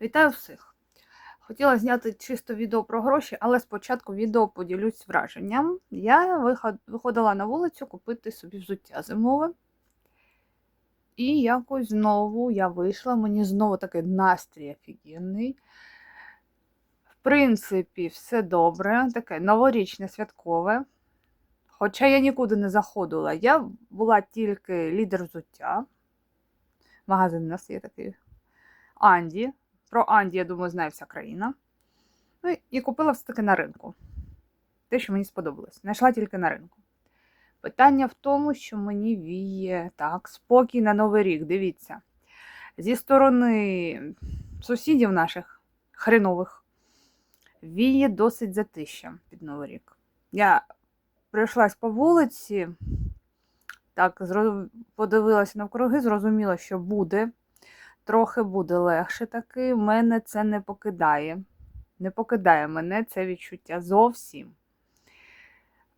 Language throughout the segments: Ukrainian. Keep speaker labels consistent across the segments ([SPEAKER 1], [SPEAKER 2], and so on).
[SPEAKER 1] Вітаю всіх! Хотіла зняти чисто відео про гроші, але спочатку відео поділюсь враженням. Я виходила на вулицю купити собі взуття зимове. І якось знову я вийшла, мені знову такий настрій офігенний. В принципі, все добре, таке новорічне святкове. Хоча я нікуди не заходила, я була тільки лідер взуття. Магазин у нас є такий Анді. Про Анді, я думаю, знає вся країна. Ну і купила все таки на ринку. Те, що мені сподобалось. Знайшла тільки на ринку. Питання в тому, що мені віє так, спокій на Новий рік. Дивіться. Зі сторони сусідів наших хренових віє досить затища під Новий рік. Я пройшлась по вулиці, так, подивилася навкруги, зрозуміла, що буде трохи буде легше таки. Мене це не покидає. Не покидає мене це відчуття зовсім.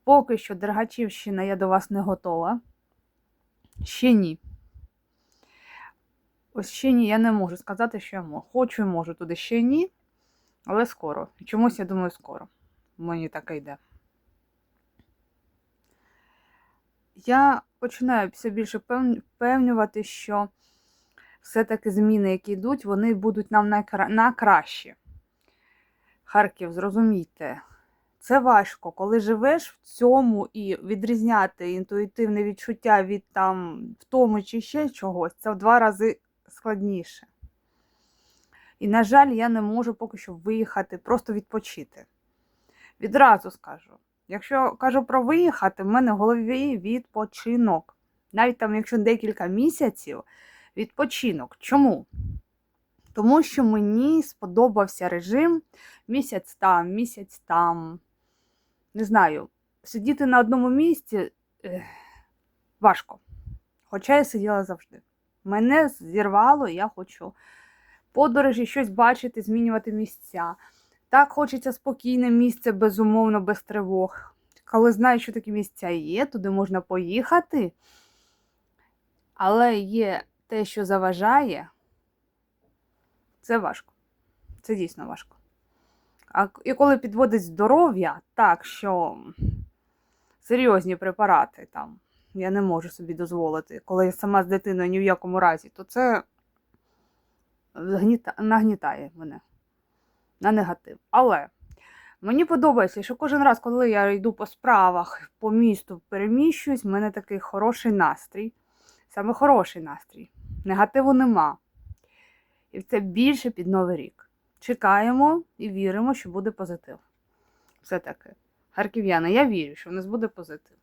[SPEAKER 1] Поки що Дергачівщина я до вас не готова. Ще ні. Ось ще ні, я не можу сказати, що я можу. Хочу і можу туди ще ні, але скоро. Чомусь я думаю, скоро. Мені таке йде. Я починаю все більше певн- впевнювати, що все-таки зміни, які йдуть, вони будуть нам на, на краще. Харків, зрозумійте, це важко, коли живеш в цьому і відрізняти інтуїтивне відчуття від там втому чи ще чогось, це в два рази складніше. І, на жаль, я не можу поки що виїхати, просто відпочити. Відразу скажу. Якщо кажу про виїхати, в мене в голові відпочинок. Навіть там, якщо декілька місяців, відпочинок. Чому? Тому що мені сподобався режим місяць там, місяць там. Не знаю, сидіти на одному місці ех, важко. Хоча я сиділа завжди. Мене зірвало, я хочу подорожі, щось бачити, змінювати місця. Так хочеться спокійне місце, безумовно, без тривог. Коли знаю, що такі місця є, туди можна поїхати. Але є те, що заважає, це важко. Це дійсно важко. А і коли підводить здоров'я, так що серйозні препарати там я не можу собі дозволити, коли я сама з дитиною ні в якому разі, то це нагнітає мене на негатив. Але мені подобається, що кожен раз, коли я йду по справах, по місту переміщуюсь, в мене такий хороший настрій. Саме хороший настрій. Негативу нема. І це більше під Новий рік. Чекаємо і віримо, що буде позитив. Все таки. Харків'яни, я вірю, що в нас буде позитив.